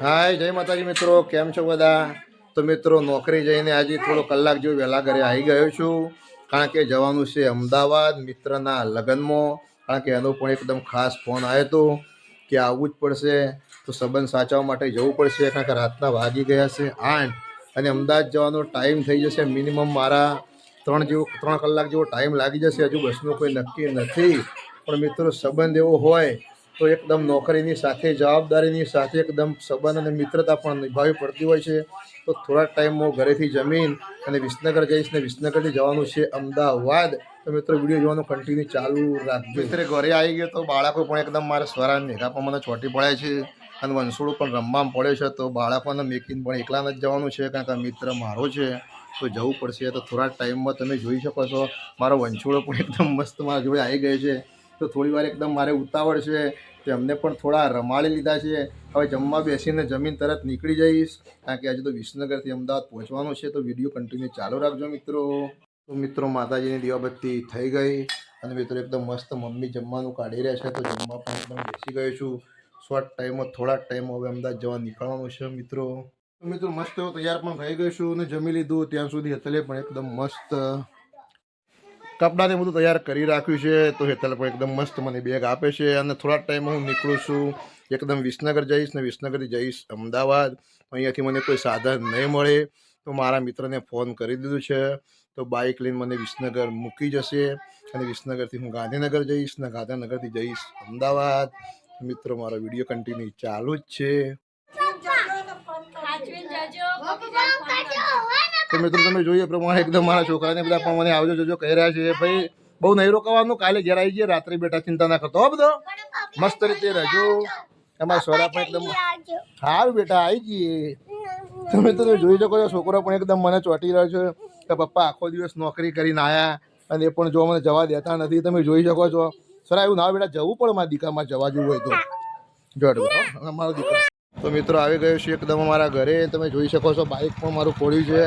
હાય, જય માતાજી મિત્રો, કેમ છો બધા? તો મિત્રો, નોકરી જઈને આજે થોડો કલાક જેવું વહેલા ઘરે આવી ગયો છું. કારણ કે જવાનું છે અમદાવાદ, મિત્રના લગ્નમાં. કારણ કે એનો પણ એકદમ ખાસ ફોન આવ્યો હતો કે આવવું જ પડશે. તો સંબંધ સાચવવા માટે જવું પડશે, કારણ કે રાતના વાગી ગયા છે આઠ. અને અમદાવાદ જવાનો ટાઈમ થઈ જશે મિનિમમ મારા ત્રણ જેવો, ત્રણ કલાક જેવો ટાઈમ લાગી જશે. હજુ બસનું કોઈ નક્કી નથી. પણ મિત્રો, સંબંધ એવો હોય તો એકદમ નોકરીની સાથે, જવાબદારીની સાથે એકદમ સંબંધ અને મિત્રતા પણ નિભાવવી પડતી હોય છે. તો થોડા ટાઈમમાં ઘરેથી જમીન અને વિસનગર જઈશ ને વિસનગરથી જવાનું છે અમદાવાદ. તો મિત્રો વીડિયો જોવાનું કન્ટિન્યુ ચાલુ રાખજો. મિત્ર ઘરે આવી ગયો તો બાળકો પણ એકદમ મારા સ્વરાન મેઘા પણ મને ચોટી પડે છે અને વંસોડું પણ રમવામાં પડે છે. તો બાળકોને મેકીને પણ એકલા જ જવાનું છે કારણ કે મિત્ર મારો છે. તો જવું પડશે. તો થોડા ટાઈમમાં તમે જોઈ શકો છો. મારો વંશોડો પણ એકદમ મસ્ત મારા જોડે આવી ગયો છે. તો થોડી વાર એકદમ મારે ઉતાવળ છે તો એમને પણ થોડા રમાડી લીધા છે. હવે જમવા બેસીને જમીન તરત નીકળી જઈશ. કારણ કે આજે તો વિસનગરથી અમદાવાદ પહોંચવાનું છે. તો વીડિયો કન્ટિન્યુ ચાલુ રાખજો મિત્રો. તો મિત્રો, માતાજીની દીવાબત્તી થઈ ગઈ. અને મિત્રો, એકદમ મસ્ત મમ્મી જમવાનું કાઢી રહ્યા છે. તો જમવા પણ એકદમ બેસી ગયો છું. શોર્ટ ટાઈમમાં થોડા ટાઈમ હવે અમદાવાદ જવા નીકળવાનું છે મિત્રો. મિત્રો, મસ્ત એવો તૈયાર પણ થઈ ગયો છું. અને જમી લીધું. ત્યાં સુધી અત્યારે પણ એકદમ મસ્ત કપડાને બધું તૈયાર કરી રાખ્યું છે, તો હેતલ પણ એકદમ મસ્ત મને બેગ આપે છે અને થોડા ટાઈમ હું નીકળું છું, એકદમ વિસનગર જઈશ ને વિસનગરથી જઈશ અમદાવાદ. અહીંયાથી મને કોઈ સાધન નહીં મળે, તો મારા મિત્રને ફોન કરી દીધું છે, તો બાઇક લઈને મને વિસનગર મૂકી જશે અને વિસનગરથી હું ગાંધીનગર જઈશ ને ગાંધીનગરથી જઈશ અમદાવાદ. મિત્રો, મારો વીડિયો કન્ટિન્યુ ચાલુ જ છે. તો મિત્રો, તમે જોઈએ પ્રમાણે એકદમ મારા છોકરાને બધા પણ મને આવજો જોજો કહી રહ્યા છે. ભાઈ, બહુ નહીં રોકાવાનું, કાલે ઘેર આવી જઈએ, રાત્રે બેઠા ચિંતા ના કરતો. બધો? મસ્ત રીતે રહેજો. તમારા સોરા પણ એકદમ સારું બેટા આવી જઈએ. તમે તો જોઈ શકો છો, છોકરો પણ એકદમ મને ચોંટી રહ્યો છે કે પપ્પા, આખો દિવસ નોકરી કરીને આયા અને એ પણ જો મને જવા દેતા નથી. તમે જોઈ શકો છો. સરા, એવું ના બેટા, જવું પણ મારા દીકરામાં જવા જેવું હોય તો. જોડું મારો દીકરો. તો મિત્રો, આવી ગયો છે એકદમ અમારા ઘરે. તમે જોઈ શકો છો બાઇક પણ મારું ખોલ્યું છે.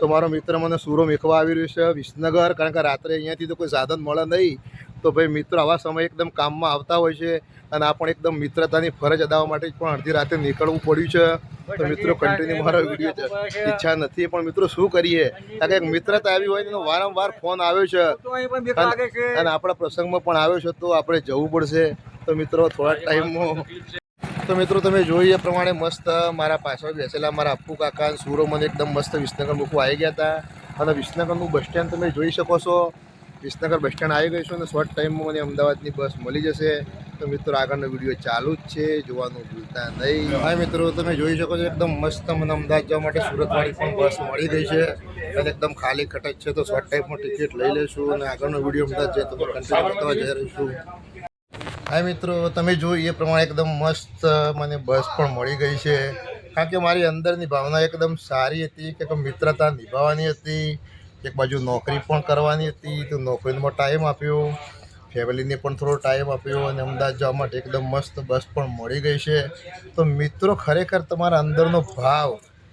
તો મારો મિત્ર મને સુરો મેકવા આવી રહ્યો છે વિસનગર, કારણ કે રાત્રે અહીંયાથી તો કોઈ સાધન મળે નહીં. તો ભાઈ મિત્રો આવા સમય એકદમ કામમાં આવતા હોય છે અને આ પણ એકદમ મિત્રતાની ફરજ અદાવવા માટે પણ અડધી રાતે નીકળવું પડ્યું છે. તો મિત્રો કન્ટિન્યુ મારો વીડિયો ઈચ્છા નથી, પણ મિત્રો શું કરીએ? કારણ કે મિત્રતા આવી હોય એનો વારંવાર ફોન આવ્યો છે. અને આપણા પ્રસંગમાં પણ આવ્યો છે, તો આપણે જવું પડશે. તો મિત્રો થોડા ટાઈમમાં તો મિત્રો, તમે જોઈ એ પ્રમાણે મસ્ત મારા પાછળ બેસેલા મારા અપ્પુ કાકા અને સુરો મને એકદમ મસ્ત વિસનગર મૂકવા આવી ગયા હતા. અને વિસનગરનું બસ સ્ટેન્ડ તમે જોઈ શકો છો. વિસનગર બસ સ્ટેન્ડ આવી ગઈશું અને શોર્ટ ટાઈમમાં મને અમદાવાદની બસ મળી જશે. તો મિત્રો, આગળનો વીડિયો ચાલુ જ છે. જોવાનું ભૂલતા નહીં. હા મિત્રો, તમે જોઈ શકો છો એકદમ મસ્ત મને અમદાવાદ જવા માટે સુરતવાળી પણ બસ મળી ગઈ છે. અને એકદમ ખાલી ખટક છે. તો શોર્ટ ટાઈમમાં ટિકિટ લઈ લઈશું અને આગળનો વીડિયો અમદાવાદ જાય તો કન્ટિન્યુ બતાવવા જઈ રહીશું હા મિત્રો, તમે જોઈ એ પ્રમાણે એકદમ મસ્ત મને બસ પણ મળી ગઈ છે. કારણ કે મારી અંદરની ભાવના એકદમ સારી હતી, કે મિત્રતા નિભાવવાની હતી, એક બાજુ નોકરી પણ કરવાની હતી, તો નોકરીનો ટાઈમ આપ્યો, ફેમિલીને પણ થોડો ટાઈમ આપ્યો, અને અમદાવાદ જવા માટે એકદમ મસ્ત બસ પણ મળી ગઈ છે. તો મિત્રો, ખરેખર તમારા અંદરનો ભાવ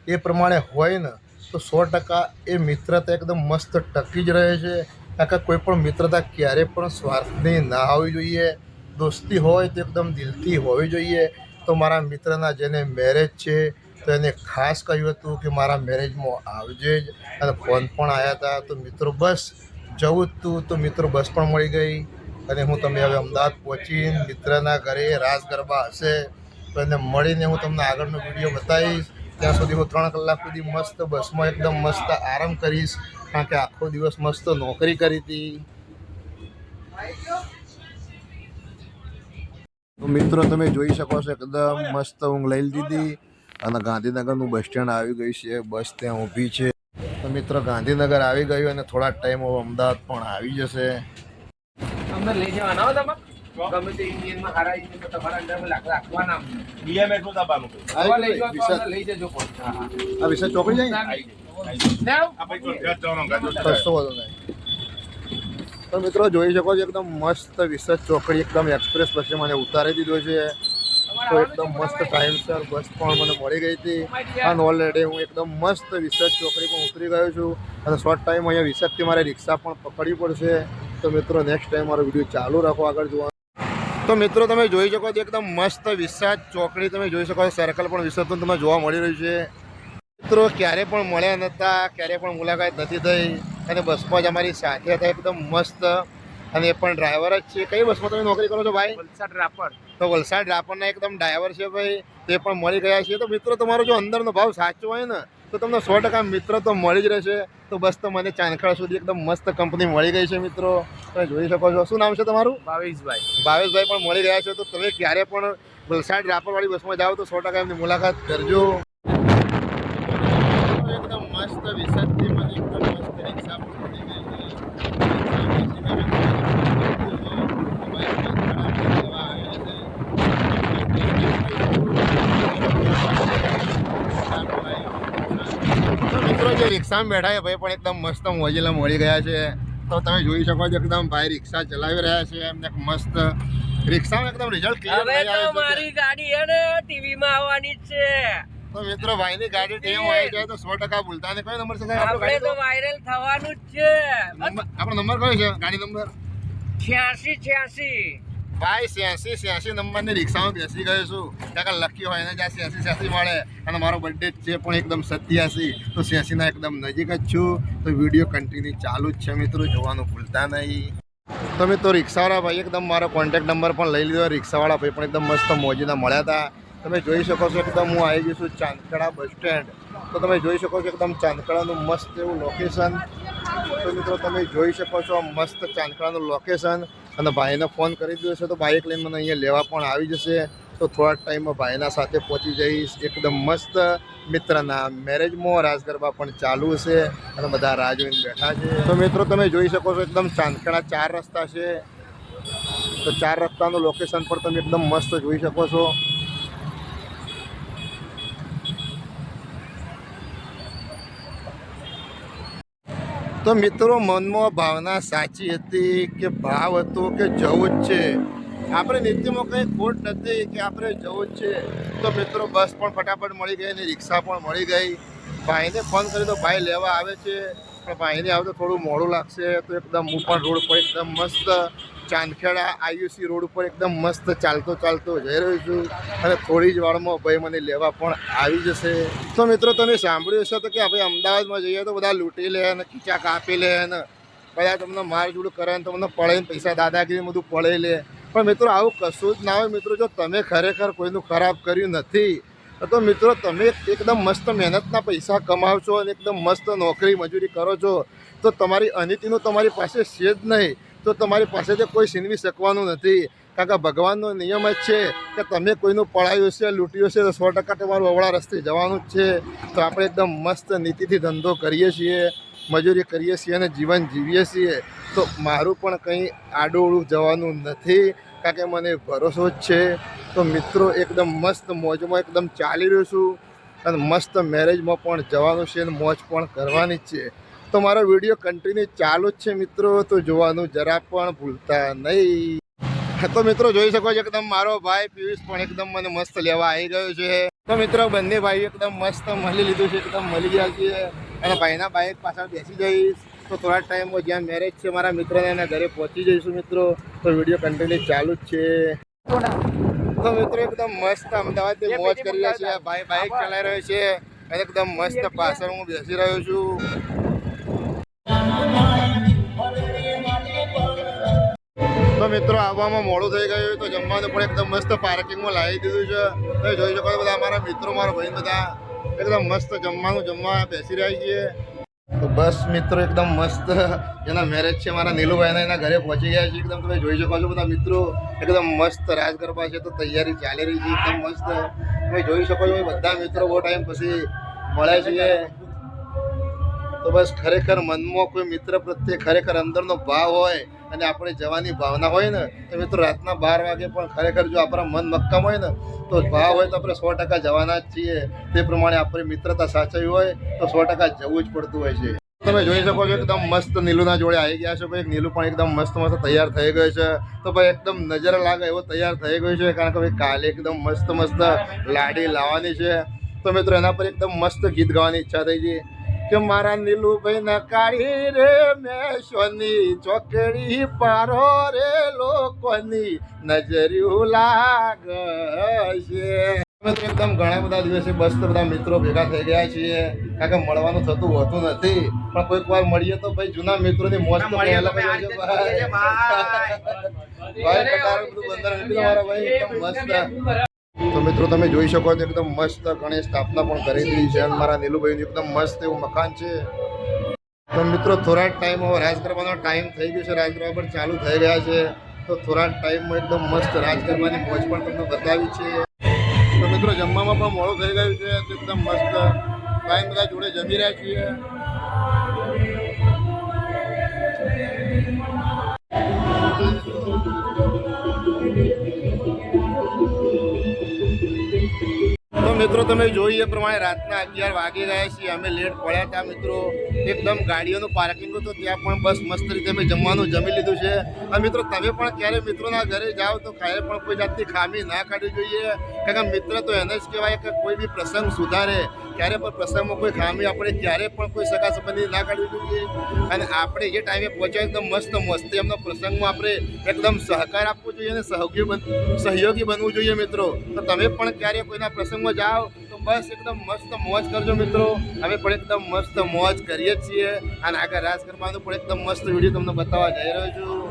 એ પ્રમાણે હોય ને, તો સો ટકા એ મિત્રતા એકદમ મસ્ત ટકી જ રહે છે. કારણ કે કોઈ પણ મિત્રતા ક્યારે પણ સ્વાર્થની ના હોવી જોઈએ. દોસ્તી હોય તો એકદમ દિલથી હોવી જોઈએ. તો મારા મિત્રના જેને મેરેજ છે, તો એને ખાસ કહ્યું હતું કે મારા મેરેજમાં આવજે જ. અને ફોન પણ આવ્યા હતા તો મિત્રો, બસ જવું જ તું. તો મિત્રો, બસ પણ મળી ગઈ. અને હું તમે હવે અમદાવાદ પહોંચીને મિત્રના ઘરે રાસ ગરબા હશે. તો એને મળીને હું તમને આગળનો વીડિયો બતાવીશ. ત્યાં સુધી હું ત્રણ કલાક સુધી મસ્ત બસમાં એકદમ મસ્ત આરામ કરીશ. કારણ કે આખો દિવસ મસ્ત નોકરી કરી હતી. તો મિત્રો તમે જોઈ શકો છો એકદમ મસ્ત. ઊંઘ લઈ લીધી અને ગાંધીનગરનું બસ સ્ટેન્ડ આવી ગયું છે. બસ ત્યાં ઊભી છે. તો મિત્રો ગાંધીનગર આવી ગયું અને થોડા ટાઈમ હવે અમદાવાદ પણ આવી જશે. લઈ જવાના ગમે તે ઇન્ડિયનમાં તમારા રાખવાના બીએમએસનું લઈ જજો. આ ચોકડી જાય. ના, આ કોઈ જવાનો ગાડી ને? ચલાવે. કશો વાંધો નહીં તો મિત્રો જોઈ શકો છો, એકદમ મસ્ત વિસર્જ ચોકડી, એકદમ એક્સપ્રેસ બસે મને ઉતારી દીધો છે. તો એકદમ મસ્ત ટાઈમસર બસ પણ મને મળી ગઈ હતી. અને ઓલરેડી હું એકદમ મસ્ત વિસર્જ ચોકડી પણ ઉતરી ગયો છું. અને શોર્ટ ટાઈમ અહીંયા વિસર્જથી મારે રિક્ષા પણ પકડવી પડશે. તો મિત્રો નેક્સ્ટ ટાઈમ મારો વીડિયો ચાલુ રાખો આગળ જોવા તો મિત્રો તમે જોઈ શકો છો, એકદમ મસ્ત વિશાળ ચોકડી તમે જોઈ શકો છો સર્કલ પણ વિસર્જન તમને જોવા મળી રહ્યું છે. મિત્રો ક્યારે પણ મળ્યા નહોતા ક્યારે પણ મુલાકાત નથી થઈ. અને બસમાં જ અમારી સાથે હતા એકદમ મસ્ત. અને એ પણ ડ્રાઈવર જ છે. કઈ બસમાં તમે નોકરી કરો છો ભાઈ? વલસાડ રાપર. તો વલસાડ રાપરના એકદમ ડ્રાઈવર છે ભાઈ. તે પણ મળી ગયા છે તો મિત્રો તમારો જો અંદરનો ભાવ સાચો હોય ને તો તમને સો ટકા મિત્ર તો મળી જ રહેશે. તો બસ તો મને ચાંદખડા સુધી એકદમ મસ્ત કંપની મળી ગઈ છે મિત્રો. તમે જોઈ શકો છો. શું નામ છે તમારું? ભાવેશભાઈ. ભાવેશભાઈ પણ મળી રહ્યા છે. તો તમે ક્યારે પણ વલસાડ રાપરવાળી બસમાં જાઓ તો સો ટકા એમની મુલાકાત કરજો. એકદમ મસ્ત વિસર્જથી મને એકદમ મસ્ત રિક્ષા મળી ગઈ મિત્રો જે રિક્ષામાં બેઠા છે ભાઈ પણ એકદમ મસ્ત મોજીલા મળી ગયા છે. તો તમે જોઈ શકો છો એકદમ ભાઈ રિક્ષા ચલાવી રહ્યા છે. એમને મસ્ત રિક્ષામાં એકદમ રિઝલ્ટ ક્લિયર તો મારી ગાડી હે ને ટીવી માં આવવાની છે. તો મિત્રો ભાઈની ગાડી ટેમ આવી જાય તો સો ટકા ભૂલતા નહીં. કયો નંબર છે આપણે તો વાયરલ થવાનું જ છે. આપણો નંબર કયો છે? ગાડી નંબર છ્યાસી છ્યાસી. ભાઈ સ્યાસી સ્યાસી નંબરની રિક્ષામાં બેસી ગયો છું. કારણ કે લકી હોય ને જ્યાં છ્યાસી છ્યાસી મળે. અને મારો બર્થડે છે પણ એકદમ સત્યાસી. તો સ્યાસીના એકદમ નજીક જ છું. તો વીડિયો કન્ટિન્યુ ચાલુ જ છે મિત્રો જોવાનું ભૂલતા નહીં. તો મિત્રો રિક્ષાવાળા ભાઈ એકદમ મારો કોન્ટેક્ટ નંબર પણ લઈ લીધો. રિક્ષાવાળા ભાઈ પણ એકદમ મસ્ત મોજીના મળ્યા હતા. તમે જોઈ શકો છો એકદમ હું આવી ગયું છું ચાંદખેડા બસ સ્ટેન્ડ. તો તમે જોઈ શકો છો એકદમ ચાંદખેડાનું મસ્ત એવું લોકેશન તો મિત્રો તમે જોઈ શકો છો મસ્ત ચાંદખેડાનું લોકેશન અને ભાઈને ફોન કરી દીધો છે તો બાઇક લઈને મને અહીંયા લેવા પણ આવી જશે. તો થોડા ટાઈમમાં ભાઈના સાથે પહોંચી જઈશ. એકદમ મસ્ત મિત્રના મેરેજમાં રાસ ગરબા પણ ચાલુ છે. અને બધા રાહ જોઈને બેઠા છે. તો મિત્રો તમે જોઈ શકો છો એકદમ ચાંદખેડા ચાર રસ્તા છે. તો ચાર રસ્તાનું લોકેશન પણ તમે એકદમ મસ્ત જોઈ શકો છો. તો મિત્રો, મનમાં ભાવના સાચી હતી કે ભાવ હતો કે જવું જ છે? આપણે નીતિમાં કંઈ ખોટ નથી કે આપણે જવું જ છે. તો મિત્રો, બસ પણ ફટાફટ મળી ગઈ અને રિક્ષા પણ મળી ગઈ. ભાઈને ફોન કર્યો તો ભાઈ લેવા આવે છે. પણ ભાઈને આવતો થોડું મોડું લાગશે તો એકદમ પણ રોડ પર એકદમ મસ્ત ચાંદખેડા આયુસી રોડ ઉપર એકદમ મસ્ત ચાલતો ચાલતો જઈ રહ્યો છું અને થોડી જ વારમાં ભાઈ મને લેવા પણ આવી જશે. તો મિત્રો, તમે સાંભળ્યું હશે તો કે આપણે અમદાવાદમાં જઈએ તો બધા લૂંટી લે અને ખીચા કાપી લે ને બધા તમને મારઝૂડ કરે ને તમને પડે ને પૈસા દાદાગીરી બધું પડે લે. પણ મિત્રો, આવું કશું જ ના હોય મિત્રો, જો તમે ખરેખર કોઈનું ખરાબ કર્યું નથી તો મિત્રો, તમે એકદમ મસ્ત મહેનતના પૈસા કમાવશો અને એકદમ મસ્ત નોકરી મજૂરી કરો છો, તો તમારી અનિતિનું તમારી પાસે છે જ નહીં. તો તમારી પાસે તો કોઈ છીનવી શકવાનું નથી. કારણ કે ભગવાનનો નિયમ જ છે કે તમે કોઈનું પડાયું છે લૂંટ્યું છે તો સો ટકા તમારું અવળા રસ્તે જવાનું જ છે. તો આપણે એકદમ મસ્ત નીતિથી ધંધો કરીએ છીએ, મજૂરી કરીએ છીએ અને જીવન જીવીએ છીએ. તો મારું પણ કંઈ આડું જવાનું નથી. કારણ કે મને ભરોસો જ છે. તો મિત્રો, એકદમ મસ્ત મોજમાં એકદમ ચાલી રહ્યો છું. અને મસ્ત મેરેજમાં પણ જવાનું છે અને મોજ પણ કરવાની જ છે. તો મારો વીડિયો કન્ટિન્યુ ચાલુ જ છે મિત્રો. તો જોવાનું જરા પણ ભૂલતા નહીં. તો મિત્રો, જોઈ શકો છો એકદમ મારો ભાઈ પિયુષ પણ એકદમ મને મસ્ત લેવા આવી ગયો છે. તો મિત્રો, બંને ભાઈઓ એકદમ મસ્ત મળી લીધું છે. એકદમ મળી ગયા છે અને ભાઈના બાઇક પાછળ બેસી જઈશ. તો થોડા ટાઈમમાં જ્યાં મેરેજ છે મારા મિત્રને એના ઘરે પહોંચી જઈશું મિત્રો. તો વીડિયો કન્ટિન્યુ ચાલુ જ છે. તો મિત્રો એકદમ મસ્ત અમદાવાદ મોજ કરી રહ્યા છે ભાઈ બાઇક ચલાવી રહ્યો છે અને એકદમ મસ્ત પાછળ હું બેસી રહ્યો છું. તો મિત્રો આવવામાં મોડું થઈ ગયું તો જમવાનું પણ એકદમ મસ્ત પાર્કિંગમાં લાવી દીધું છે. તમે જોઈ શકો બધા અમારા મિત્રો મારા ભાઈ બધા. એકદમ મસ્ત જમવાનું જમવા બેસી રહ્યા છીએ. તો બસ મિત્રો, એકદમ મસ્ત. એના મેરેજ છે મારા નીલુભાઈના એના ઘરે પહોંચી ગયા છે એકદમ તમે જોઈ શકો છો બધા મિત્રો, એકદમ મસ્ત રાજ ગરબા છે. તો તૈયારી ચાલી રહી છે, એકદમ મસ્ત. તમે જોઈ શકો છો બધા મિત્રો બહુ ટાઈમ પછી મળ્યા છીએ તો બસ ખરેખર મનમાં કોઈ મિત્ર પ્રત્યે ખરેખર અંદરનો ભાવ હોય અને આપણે જવાની ભાવના હોય ને, તો મિત્રો રાતના બાર વાગે પણ ખરેખર જો આપણા મન મક્કમ હોય ને, તો ભાવ હોય તો આપણે સો ટકા જવાના જ છીએ. તે પ્રમાણે આપણી મિત્રતા સાચવી હોય તો સો ટકા જવું જ પડતું હોય છે. તમે જોઈ શકો છો એકદમ મસ્ત નીલુના જોડે આવી ગયા છો ભાઈ. નીલુ પણ એકદમ મસ્ત મસ્ત તૈયાર થઈ ગયો છે. તો ભાઈ એકદમ નજર લાગે એવો તૈયાર થઈ ગયો છે, કારણ કે ભાઈ કાલે એકદમ મસ્ત મસ્ત લાડી લાવવાની છે. તો મિત્રો એના પર એકદમ મસ્ત ગીત ગાવાની ઈચ્છા થઈ છે કે મારા નીલુભાઈ ના કાઢી રે મેશોની ચોકડી પારો રે લોકોની નજર્યું લાગશે છે. એકદમ ઘણા બધા દિવસે બસ તો બધા મિત્રો ભેગા થઈ ગયા છીએ. કારણ કે મળવાનું થતું હોતું નથી. પણ કોઈક વાર મળીએ તો ભાઈ જૂના મિત્રોની મોજ તો ભાઈ ભાઈ. બંદર ભાઈ એકદમ મસ્ત. તો મિત્રો તમે જોઈ શકો છો, એકદમ મસ્ત ગણેશ સ્થાપના પણ કરી દીધી છે અને મારા નીલુભાઈનું એકદમ મસ્ત એવું મકાન છે. તો મિત્રો થોડા ટાઈમ હવે રાજ કરવાનો ટાઈમ થઈ ગયો છે રાજ કરવા પર ચાલુ થઈ ગયા છે. તો થોડા ટાઈમમાં એકદમ મસ્ત રાજ કરવાની મોજ પણ તમને બતાવી છે. તો મિત્રો જમવામાં પણ મોડું થઈ ગયું છે, તો એકદમ મસ્ત ટાઈમ બધા જોડે જમી રહ્યા છીએ. તો મિત્રો, તમે જોઈ એ પ્રમાણે રાતના અગિયાર વાગી ગયા છીએ. અમે લેટ પડ્યા હતા મિત્રો. એકદમ ગાડીઓનું પાર્કિંગ હતું. ત્યાં પણ બસ મસ્ત રીતે અમે જમવાનું જમી લીધું છે. અને મિત્રો, તમે પણ ક્યારે મિત્રોના ઘરે જાઓ તો ખાય પણ કોઈ જાતની ખામી ના કાઢવી જોઈએ. કારણ કે મિત્ર તો એને જ કહેવાય કે કોઈ બી પ્રસંગ સુધારે. ક્યારે પણ પ્રસંગમાં કોઈ ખામી આપણે ક્યારે પણ કોઈ સગા સંબંધી ના કાઢવી જોઈએ. અને આપણે જે ટાઈમે પહોંચાય એકદમ મસ્ત મસ્તી એમનો પ્રસંગમાં આપણે એકદમ સહકાર આપવો જોઈએ અને સહયોગી બન, સહયોગી બનવું જોઈએ મિત્રો. તો તમે પણ ક્યારે કોઈના પ્રસંગમાં જાઓ, તો બસ એકદમ મસ્ત મોજ કરજો મિત્રો. અમે પણ એકદમ મસ્ત મોજ કરીએ છીએ. અને આગળ રાજ કરવાનું પણ એકદમ મસ્ત વીડિયો તમને બતાવવા જઈ રહ્યો છું.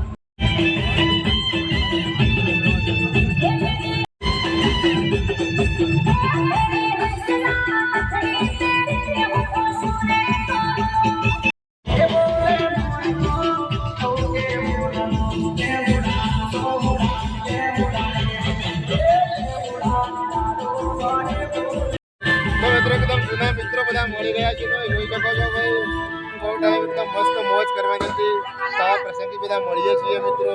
બધા મળીએ છીએ મિત્રો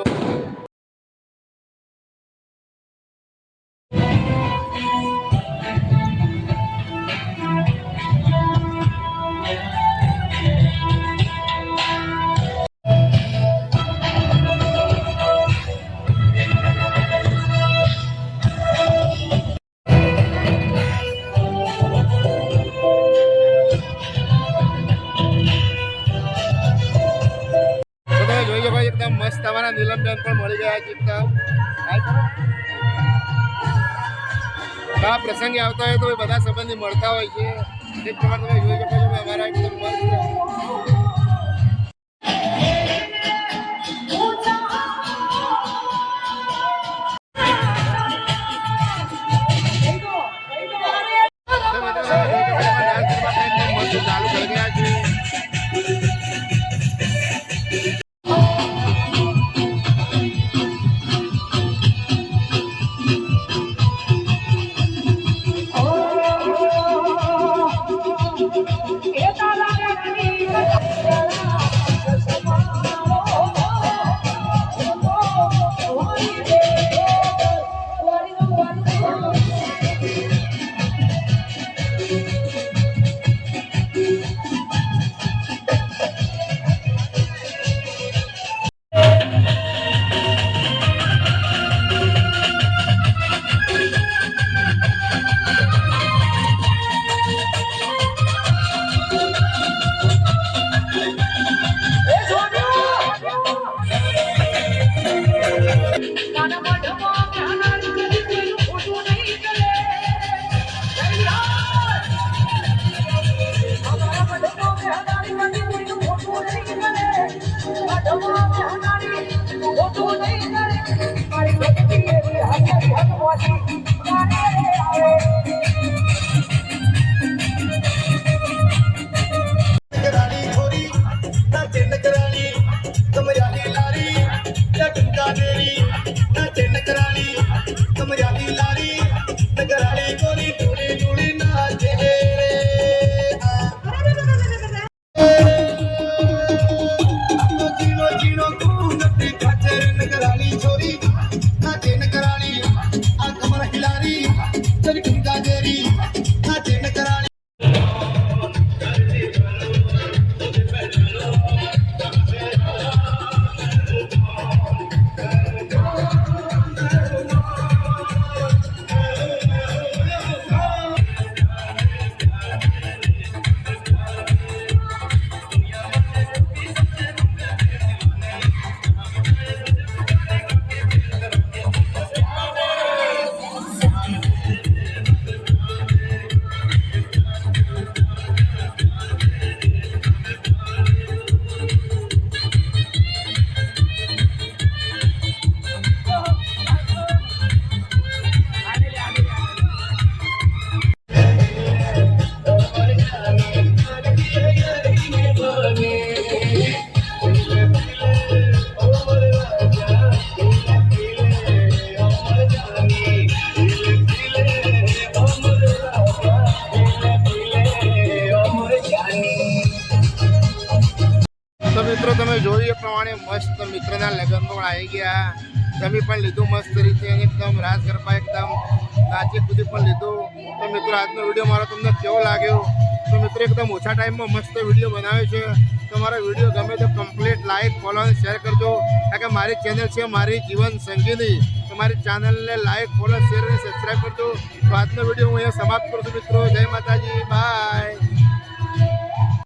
પ્રસંગે આવતા હોય તો બધા સંબંધી મળતા હોય છે. એક પ્રમાણે તમે જોઈ શકો છો પ્રમાણે મસ્ત મિત્રના લગ્નમાં પણ આવી ગયા. જમી પણ લીધું મસ્ત રીતે એકદમ રાસ ગરબા, એકદમ નાચી કૂદી પણ લીધું. તો મિત્રો, આજનો વીડિયો મારો તમને કેવો લાગ્યો? તો મિત્રો, એકદમ ઓછા ટાઈમમાં મસ્ત વીડિયો બનાવ્યો છે. તો મારો વીડિયો ગમે તો કમ્પ્લીટ લાઈક ફોલો અને શેર કરજો. કારણ કે મારી ચેનલ છે મારી જીવન સંગીની. તો મારી ચેનલને લાઈક ફોલો શેર અને સબસ્ક્રાઈબ કરજો. તો આજનો વીડિયો હું અહીંયા સમાપ્ત કરું છું મિત્રો. જય માતાજી. બાય